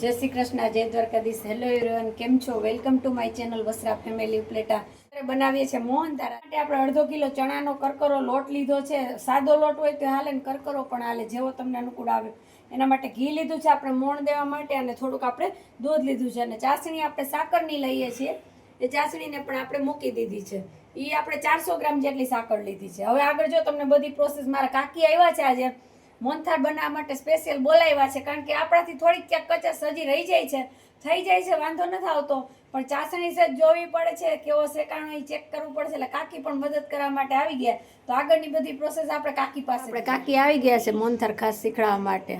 જય શ્રી કૃષ્ણ, જય Dwarkadhish. Hello everyone કેમ છો? વેલકમ ટુ માય ચેનલ વસરા ફેમિલી પ્લેટા બનાવીએ છીએ મોહન તારા માટે આપણે અડધો કિલો ચણાનો કરકરો લોટ લીધો છે. સાદો લોટ હોય તો હાલે ને કરકરો પણ હાલે, જેવો તમને અનુકૂળ આવે. એના માટે ઘી લીધું છે, આપણે મોણ દેવા માટે અને થોડુંક આપણે દૂધ લીધું છે. અને ચાસણી આપણે સાકરની લઈએ છીએ. એ ચાસણીને પણ આપણે મૂકી દીધી છે. એ આપણે ચારસો ગ્રામ જેટલી સાકર લીધી છે. હવે આગળ જો તમને બધી પ્રોસેસ મારા કાકી આવ્યા છે આજે મોહનથાળ બનાવવા માટે સ્પેશિયલ બોલાવ્યા છે કારણ કે આપણાથી થોડીક ક્યાંક કચાશ હજી રહી જાય છે. થઈ જાય છે વાંધો નથી આવતો પણ ચાસણી છે જોવી પડે છે કેવો શેકાણો એ ચેક કરવું પડે છે. એટલે કાકી પણ મદદ કરવા માટે આવી ગયા. તો આગળની બધી પ્રોસેસ આપણે કાકી પાસે આપણે કાકી આવી ગયા છે મોનથાર ખાસ શીખડાવવા માટે.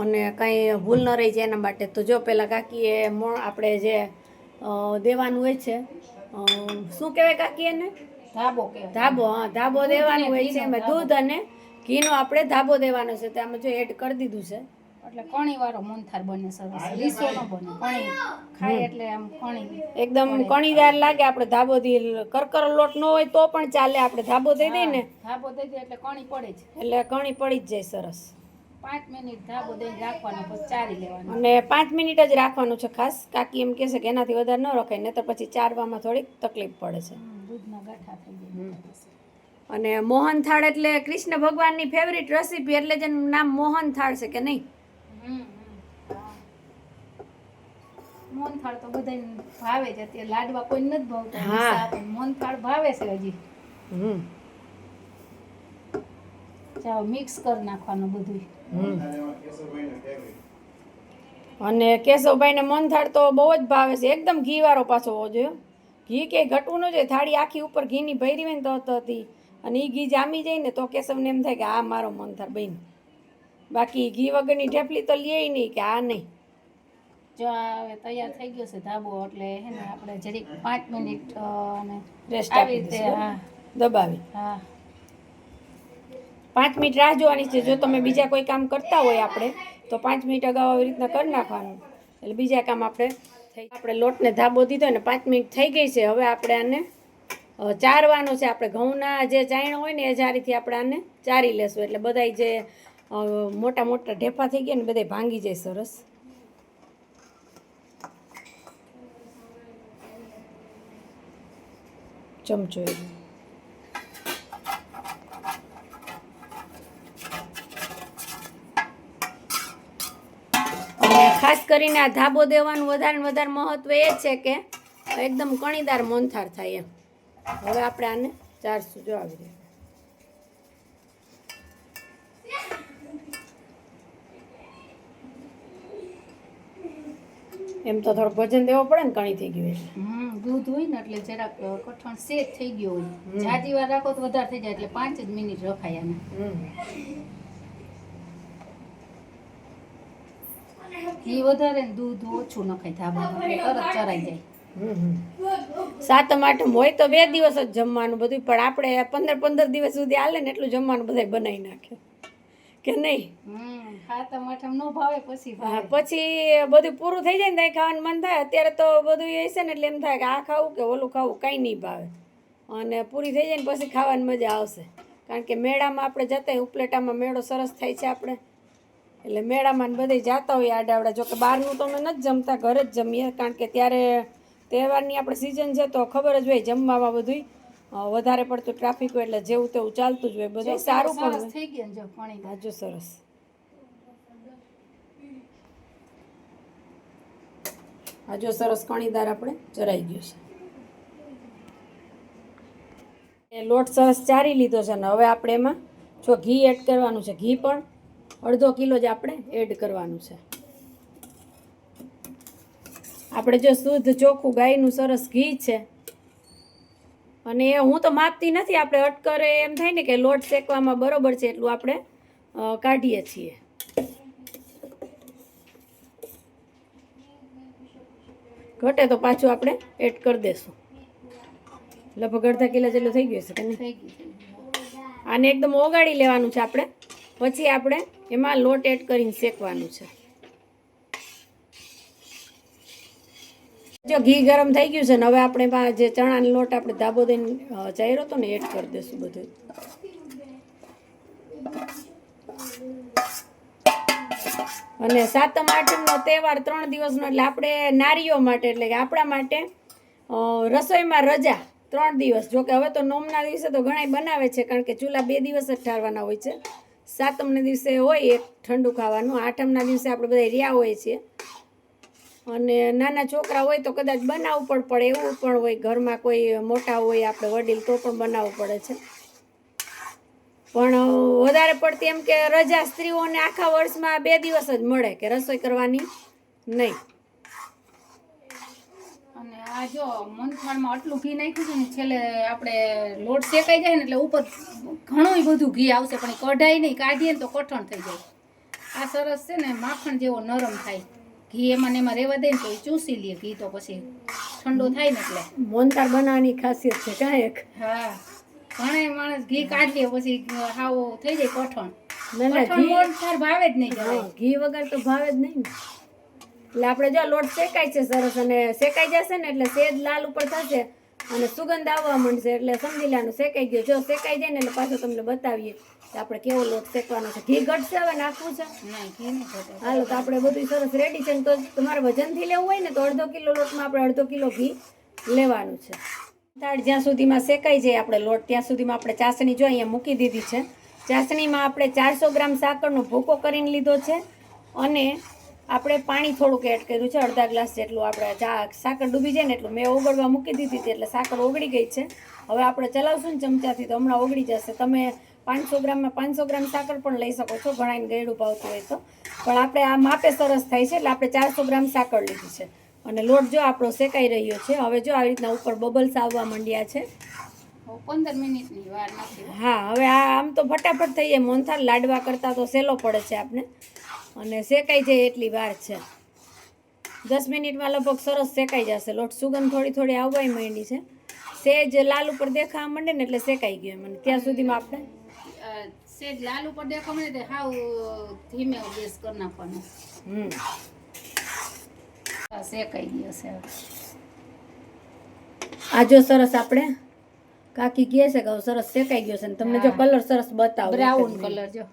અને કંઈ ભૂલ ન રહી જાય એના માટે. તો જો પહેલાં કાકીએ આપણે જે દેવાનું હોય છે શું કહેવાય કાકી એને? ધાબો ધાબો હા ધાબો દેવાનું હોય છે એમાં દૂધ અને ઘીનો આપણે ધાબો દેવાનો છે તે આમાં જો એડ કરી દીધું છે. એટલે કણી વાળો મોનથાર બને સરસ. લીસો ન બને. કણી. ખાય એટલે આમ કણી. એકદમ કણીદાર લાગે આપણે ધાબો દી કરકર લોટ ન હોય તો પણ ચાલે આપણે ધાબો દઈ દઈએ ને. ધાબો દઈ દઈએ એટલે કણી પડે જ. એટલે કણી પડી જ જાય સરસ. પાંચ મિનિટ ધાબો દઈ રાખવાનો પછી ચારી લેવાનો. અને પાંચ મિનિટ જ રાખવાનું છે ખાસ. કાકી એમ કહેશે કે એનાથી વધારે ન રખાય નહીતર પછી ચારવામાં થોડીક તકલીફ પડે છે. દૂધના ગાંઠા થઈ જાય. અને મોહન થાળ એટલે કૃષ્ણ ભગવાનની ફેવરિટ રેસીપી એટલે જ એનું નામ મોહન થાળ છે કે નહીં? મોહનથાળ તો બધાને ભાવે છે અત્યારે લાડવા કોઈ નથી ભાવતા હા. મોહનથાળ ભાવે છે હજી. હમ. ચાલો મિક્સ કરી નાખવાનું બધું અને કેશવભાઈને મોહનથાળ તો બહુ જ ભાવે છે. એકદમ ઘીવાળો પાછો હોવો જોઈએ. ઘી કે ઘટવું ન જોઈએ. થાળી આખી ઉપર ઘીની ભરી હોય ને તો તો હતી. અને એ ઘી જામી જાય ને તો કેશવને એમ થાય કે આ મારો મંથર બન બાકી ઘી વગરની ઢેફલી તો લે નહીં કે આ નહીં. જો હવે તૈયાર થઈ ગયો છે ધાબો એટલે હે ને આપણે જરીક પાંચ મિનિટ અને રેસ્ટ આવી રીતે હા. દબાવી. હા. પાંચ મિનિટ રાહ જોવાની છે. જો તમે બીજા કોઈ કામ કરતા હોય આપણે તો પાંચ મિનિટ અગાઉ આવી રીતના કરી નાખવાનું. એટલે બીજા કામ આપણે થઈ આપણે લોટને ધાબો દીધો ને પાંચ મિનિટ થઈ ગઈ છે. હવે આપણે આને ચારવાનો છે. આપણે ઘઉંના જે ચાયણ હોય ને એ જારીથી આપણે આને ચારી લેશું. એટલે બધાય જે મોટા મોટા ઢેફા થઈ ગયા ને બધાય ભાંગી જાય સરસ. ચમચો ખાસ કરીને આ ધાબો દેવાનું વધારે વધારે મહત્વ એ છે કે, એકદમ કણીદાર મોનથાર થાય એમ. હવે આપણે આને ચારસો જો આવી રીતે એમ તો થોડુંક ભજન દેવો પડે ને કણી થઈ ગયું હમ દૂધ હોય ને એટલે જરાક કઠણ સેટ થઈ ગયો હોય. જાજી વાર રાખો તો વધારે થઈ જાય એટલે પાંચ જ મિનિટ રખાય આને. ઘી વધારે ને દૂધ ઓછું નખાય ધાબા તરત ચરાઈ જાય. સાતમ આઠમ હોય તો બે દિવસ જ જમવાનું બધું પણ આપણે પંદર પંદર દિવસ સુધી હાલે ને એટલું જમવાનું બધા બનાવી નાખે. કે નહીં? સાતમ આઠમ નો ભાવે પછી પછી બધું પૂરું થઈ જાય ને ત્યાં ખાવાનું મન થાય. અત્યારે તો બધું એ છે ને એટલે એમ થાય કે આ ખાવું કે ઓલું ખાવું કાંઈ નહીં ભાવે. અને પૂરી થઈ જાય ને પછી ખાવાની મજા આવશે. કારણ કે મેળામાં આપણે જતા હોય ઉપલેટામાં મેળો સરસ થાય છે આપણે. એટલે મેળામાં ને બધે જતા હોય આડાવડા જોકે બહારનું તો અમે નથી જમતા ઘરે જ જમીએ. કારણ કે ત્યારે તહેવારની આપણે સિઝન છે તો ખબર જ હોય જમવામાં બધું વધારે પડતું ટ્રાફિક હોય એટલે જેવું તેવું ચાલતું જ હોય. બધું સારું પણ થઈ ગયું હાજો સરસ. હજુ સરસ કણીદાર આપણે ચરાઈ ગયું છે. એ લોટ સરસ ચારી લીધો છે ને હવે આપણે એમાં જો ઘી એડ કરવાનું છે. ઘી પણ અડધો કિલો જ આપણે એડ કરવાનું છે. આપણે જો શુદ્ધ ચોખ્ખું ગાયનું સરસ ઘી છે. અને એ હું તો માપતી નથી, આપણે અટકરે એમ થાય ને કે લોટ શેકવામાં બરોબર છે એટલું આપણે કાઢીએ છીએ. ઘટે તો પાછું આપણે એડ કરી દેશું. લગભગ અડધા કિલો જેટલું થઈ ગયું છે કે આને એકદમ ઓગાળી લેવાનું છે આપણે. પછી આપણે એમાં લોટ એડ કરીને શેકવાનું છે. જો ઘી ગરમ થઈ ગયું છે ને, હવે આપણે જે ચણાનો લોટ આપણે ધાબો દઈને ચાયરો હતો ને એડ કરી દઈશું બધું. અને સાતમ આઠમનો તહેવાર ત્રણ દિવસનો એટલે આપણે નારીઓ માટે, એટલે કે આપણા માટે રસોઈમાં રજા ત્રણ દિવસ. જો કે હવે તો નોમના દિવસે તો ઘણાય બનાવે છે, કારણ કે ચૂલા બે દિવસ જ ઠારવાના હોય છે. સાતમના દિવસે હોય એક ઠંડુ ખાવાનું, આઠમના દિવસે આપણે બધા રહ્યા હોઈએ છીએ. અને નાના છોકરા હોય તો કદાચ બનાવવું પણ પડે, એવું પણ હોય. ઘરમાં કોઈ મોટા હોય, આપણે વડીલ, તો પણ બનાવવું પડે છે. પણ વધારે પડતી એમ કે રજા સ્ત્રીઓને આખા વર્ષમાં બે દિવસ જ મળે કે રસોઈ કરવાની નહીં. અને આ જો મોનથાળમાં આટલું ઘી નાખ્યું ને, છેલ્લે આપણે લોટ શેકાઈ જાય એટલે ઉપર ઘણું બધું ઘી આવશે, પણ કઢાઈ નહીં, કાઢીએ ને તો કઠણ થઈ જાય. આ સરસ છે ને, માખણ જેવો નરમ થાય. ઘી એમાં એમાં રહેવા દે ને તો ચૂસી લે ઘી તો પછી ઠંડુ થાય ને એટલે. મોનતાર બનાવવાની ખાસિયત છે કાંઈક હા. ઘણા માણસ ઘી કાઢીએ પછી હાવ થઈ જાય કઠણ. મોનથાળ ભાવે જ નહીં ઘી વગર તો ભાવે જ નહીં એટલે આપણે જો લોટ શેકાય છે સરસ અને શેકાઈ જશે ને એટલે સેજ લાલ ઉપર થશે અને સુગંધ આવવા માંડશે એટલે સમજી લેવાનું શેકાઈ ગયો. જો શેકાઈ જાય ને એટલે પાછો તમને બતાવીએ કે આપણે કેવો લોટ શેકવાનો છે. ઘી ઘટશે હવે નાખવું છે? હાલો તો આપણે બધું સરસ રેડી છે ને તો તમારે વજનથી લેવું હોય ને તો અડધો કિલો લોટમાં આપણે અડધો કિલો ઘી લેવાનું છે. દાળ જ્યાં સુધીમાં શેકાઈ જાય આપણે લોટ ત્યાં સુધીમાં આપણે ચાસણી જો અહીંયા મૂકી દીધી છે. ચાસણીમાં આપણે ચારસો ગ્રામ સાકરનો ભૂકો કરીને લીધો છે અને આપણે પાણી થોડુંક એડ કર્યું છે અડધા ગ્લાસ જેટલું આપણે ચા સાકર ડૂબી જાય ને એટલું મેં ઓગળવા મૂકી દીધી હતી એટલે સાકર ઓગળી ગઈ છે. હવે આપણે ચલાવશું ને ચમચાથી તો હમણાં ઓગળી જશે. તમે પાંચસો ગ્રામમાં પાંચસો ગ્રામ સાકર પણ લઈ શકો છો ઘણાને ગળ્યું ભાવતું હોય તો. પણ આપણે આ માપે સરસ થાય છે એટલે આપણે ચારસો ગ્રામ સાકર લીધી છે. અને લોટ જો આપણો શેકાઈ રહ્યો છે હવે જો આવી રીતના ઉપર બબલ્સ આવવા માંડ્યા છે. પંદર મિનિટની વાર નથી. હા હવે આ આમ તો ફટાફટ થઈએ જાય લાડવા કરતાં તો સહેલો પડે છે આપણે અને શેકાઈ જાય એટલી વાર છે. દસ મિનિટમાં લગભગ સરસ શેકાઈ જશે. લોટ સુગંધ થોડી થોડી આવવાય માંડી છે. સેજ લાલ ઉપર દેખાવા માંડે ને એટલે શેકાઈ ગયો મને ત્યાં સુધીમાં આપણે સેજ લાલ ઉપર દેખાવા માંડે તે હાવ ધીમે ગેસ કરી નાખવાનો. હમ. શેકાઈ ગયો છે. આ જો સરસ આપણે કાકી કહે છે કે સરસ શેકાઈ ગયો છે ને તમને જો કલર સરસ બતાવો. બ્રાઉન કલર જો.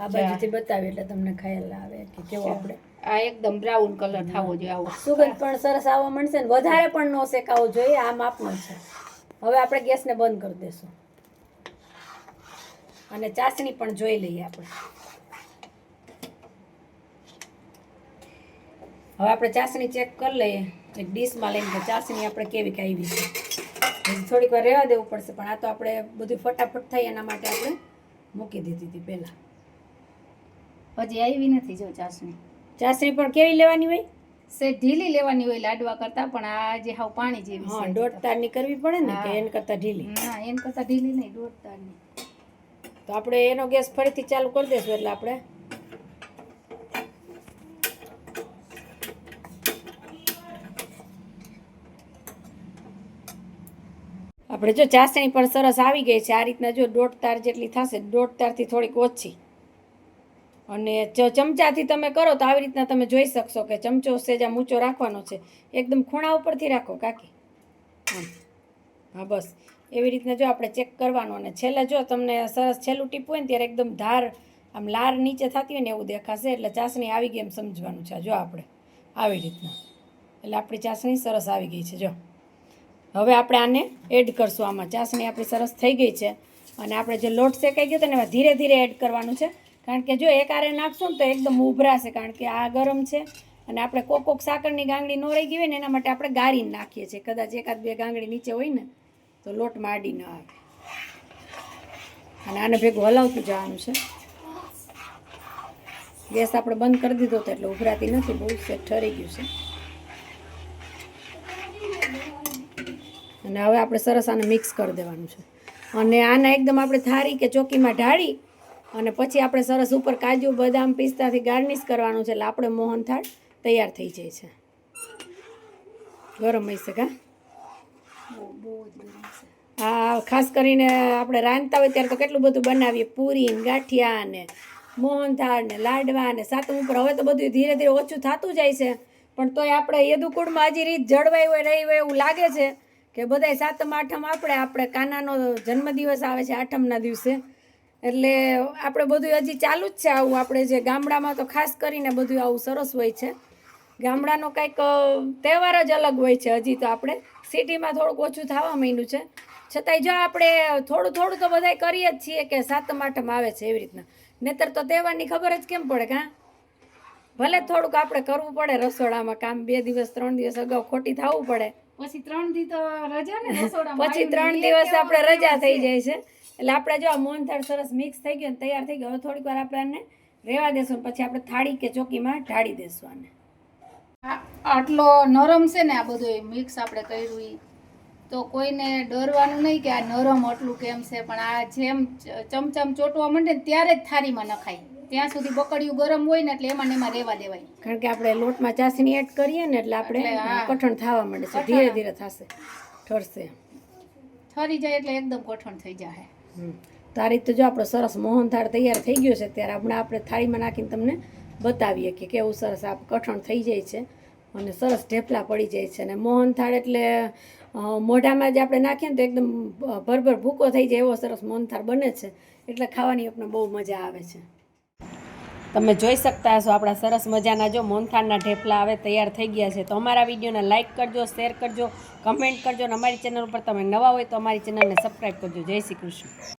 આ બાજુથી બતાવી એટલે તમને ખ્યાલ આવે કે કેવો આપણે. આ એકદમ બ્રાઉન કલર થવો જોઈએ આવો. સુગંધ પણ સરસ આવવા મળશે ને વધારે પણ નો શેકાવો જોઈએ આ માપનો છે. હવે આપણે ગેસને બંધ કરી દેશું. અને ચાસણી પણ જોઈ લઈએ આપણે. હવે આપણે ચાસણી ચેક કરી લઈએ. એક ડીશમાં લઈને કે ચાસણી આપણે કેવી કે આવી છે. થોડીક વાર રહેવા દેવું પડશે પણ આ તો આપણે બધું ફટાફટ થઈ એના માટે આપણે મૂકી દીધી હતી પહેલાં. હજી આવી નથી જો ચાસણી. ચાસણી પણ કેવી લેવાની હોય? સે ઢીલી લેવાની હોય લાડવા કરતા પણ આ જે હાવ પાણી જેવી હા દોઢ તારની કરવી પડે ને કે એન કરતા કરતાં ઢીલી? ના એન કરતા ઢીલી નહીં દોઢ તારની. તો આપણે એનો ગેસ ફરીથી ચાલુ કરી દેશું એટલે આપણે. આપણે જો ચાસણી પણ સરસ આવી ગઈ છે આ રીતના જો દોઢ તાર જેટલી થશે દોઢ તારથી થોડીક ઓછી. અને ચમચાથી તમે કરો તો આવી રીતના તમે જોઈ શકશો કે ચમચો સેજા મૂંચો રાખવાનો છે. એકદમ ખૂણા ઉપરથી રાખો કાકી. આમ. હા, બસ. એવી રીતના જો આપણે ચેક કરવાનું અને છેલ્લે જો તમને સરસ છેલ્લું ટીપું હોય ને ત્યારે એકદમ ધાર, આમ લાર નીચે થતી હોય ને એવું દેખાશે એટલે ચાસણી આવી ગઈ એમ સમજવાનું છે. જો આપણે, આવી રીતના. એટલે આપણી ચાસણી સરસ આવી ગઈ છે. જો. હવે આપણે આને એડ કરશું. આમાં ચાસણી આપણી સરસ થઈ ગઈ છે. અને આપણે જે લોટ શેકાઈ ગયો તો ને એમાં ધીરે ધીરે એડ કરવાનું છે. કારણ કે જો એક આરે નાખશું ને તો એકદમ ઉભરાશે કારણ કે આ ગરમ છે અને આપણે કોક કોક સાકરની ગાંગડી ન રહી ગઈ હોય ને એના માટે આપણે ગાળીને નાખીએ છીએ. કદાચ એકાદ બે ગાંગડી નીચે હોય ને તો લોટ માડી ન આવે. અને આને ભેગું હલાવતું જવાનું છે. ગેસ આપણે બંધ કરી દીધો તો એટલે ઉભરાતી નથી, બહુ સેટ ઠરી ગયું છે. અને હવે આપણે સરસ આને મિક્સ કરી દેવાનું છે. અને આને એકદમ આપણે થારી કે ચોકીમાં ઢાળી અને પછી આપણે સરસ ઉપર કાજુ બદામ પિસ્તાથી ગાર્નિશ કરવાનું છે એટલે આપણે મોહનથાળ તૈયાર થઈ જાય છે. ગરમ હશે કા? હા ખાસ કરીને આપણે રાંધતા હોય ત્યારે તો કેટલું બધું બનાવીએ? પૂરી ને ગાંઠિયા ને મોહનથાળ ને લાડવા ને સાતમ ઉપર. હવે તો બધું ધીરે ધીરે ઓછું થતું જાય છે. પણ તોય આપણે યદુકુળમાં હજી રીત જળવાઈ હોય રહી હોય એવું લાગે છે કે બધાય સાતમ આઠમ આપણે આપણે કાનાનો જન્મદિવસ આવે છે આઠમના દિવસે. એટલે આપણે બધું હજી ચાલુ જ છે આવું. આપણે જે ગામડામાં તો ખાસ કરીને બધું આવું સરસ હોય છે. ગામડાનો કંઈક તહેવાર જ અલગ હોય છે હજી તો આપણે. સિટીમાં થોડુંક ઓછું થવા માંડ્યું છે. છતાંય જો આપણે થોડું થોડું તો બધાય કરીએ જ છીએ કે સાતમ આઠમ આવે છે એવી રીતના. નહીતર તો તહેવારની ખબર જ કેમ પડે કાં? ભલે થોડુંક આપણે કરવું પડે રસોડામાં કામ બે દિવસ ત્રણ દિવસ અગાઉ ખોટી થવું પડે. પછી ત્રણ દિવસ રજા ને પછી ત્રણ દિવસ આપણે રજા થઈ જાય છે. એટલે આપણે જો આ મોહનથાળ સરસ મિક્સ થઈ ગયો ને તૈયાર થઈ ગયો. હવે થોડીક વાર આપણે આને રેવા દેશું ને પછી આપણે થાળી કે ચોકીમાં ઢાળી દેશું આને. આ- આટલો નરમ છે ને આ બધું મિક્સ આપણે કર્યું એ તો કોઈને ડરવાનું નહીં કે આ નરમ આટલું કેમ છે પણ આ જેમ ચમચમ ચોટવા માંડે ને ત્યારે જ થાળીમાં નખાય. ત્યાં સુધી બકડિયું ગરમ હોય ને એટલે એમાં ને એમાં રહેવા દેવાય. કારણ કે આપણે લોટમાં ચાસણી એડ કરીએ ને એટલે આપણે કઠણ થવા માંડે છે. ધીરે ધીરે થશે. ઠરશે. ઠરી જાય એટલે એકદમ કઠણ થઈ જાય હમ. તો જો આપણો સરસ મોહનથાળ તૈયાર થઈ ગયો છે, ત્યારે હમણાં આપણે થાળીમાં નાખીને તમને બતાવીએ કે કેવું સરસ આ કઠણ થઈ જાય છે અને સરસ ઢેપલા પડી જાય છે અને મોહનથાળ એટલે મોઢામાં જે આપણે નાખીએ ને તો એકદમ ભરભર ભૂકો થઈ જાય એવો સરસ મોહનથાળ બને છે એટલે ખાવાની આપણને બહુ મજા આવે છે તમે જોઈ શકતા હશો આપણા સરસ મજાના જો મોનથાળના ઢેફલા હવે તૈયાર થઈ ગયા છે. તો અમારા વિડીયોને લાઇક કરજો શેર કરજો કમેન્ટ કરજો અને અમારી ચેનલ ઉપર તમે નવા હોય તો અમારી ચેનલને સબસ્ક્રાઈબ કરજો. જય શ્રી કૃષ્ણ.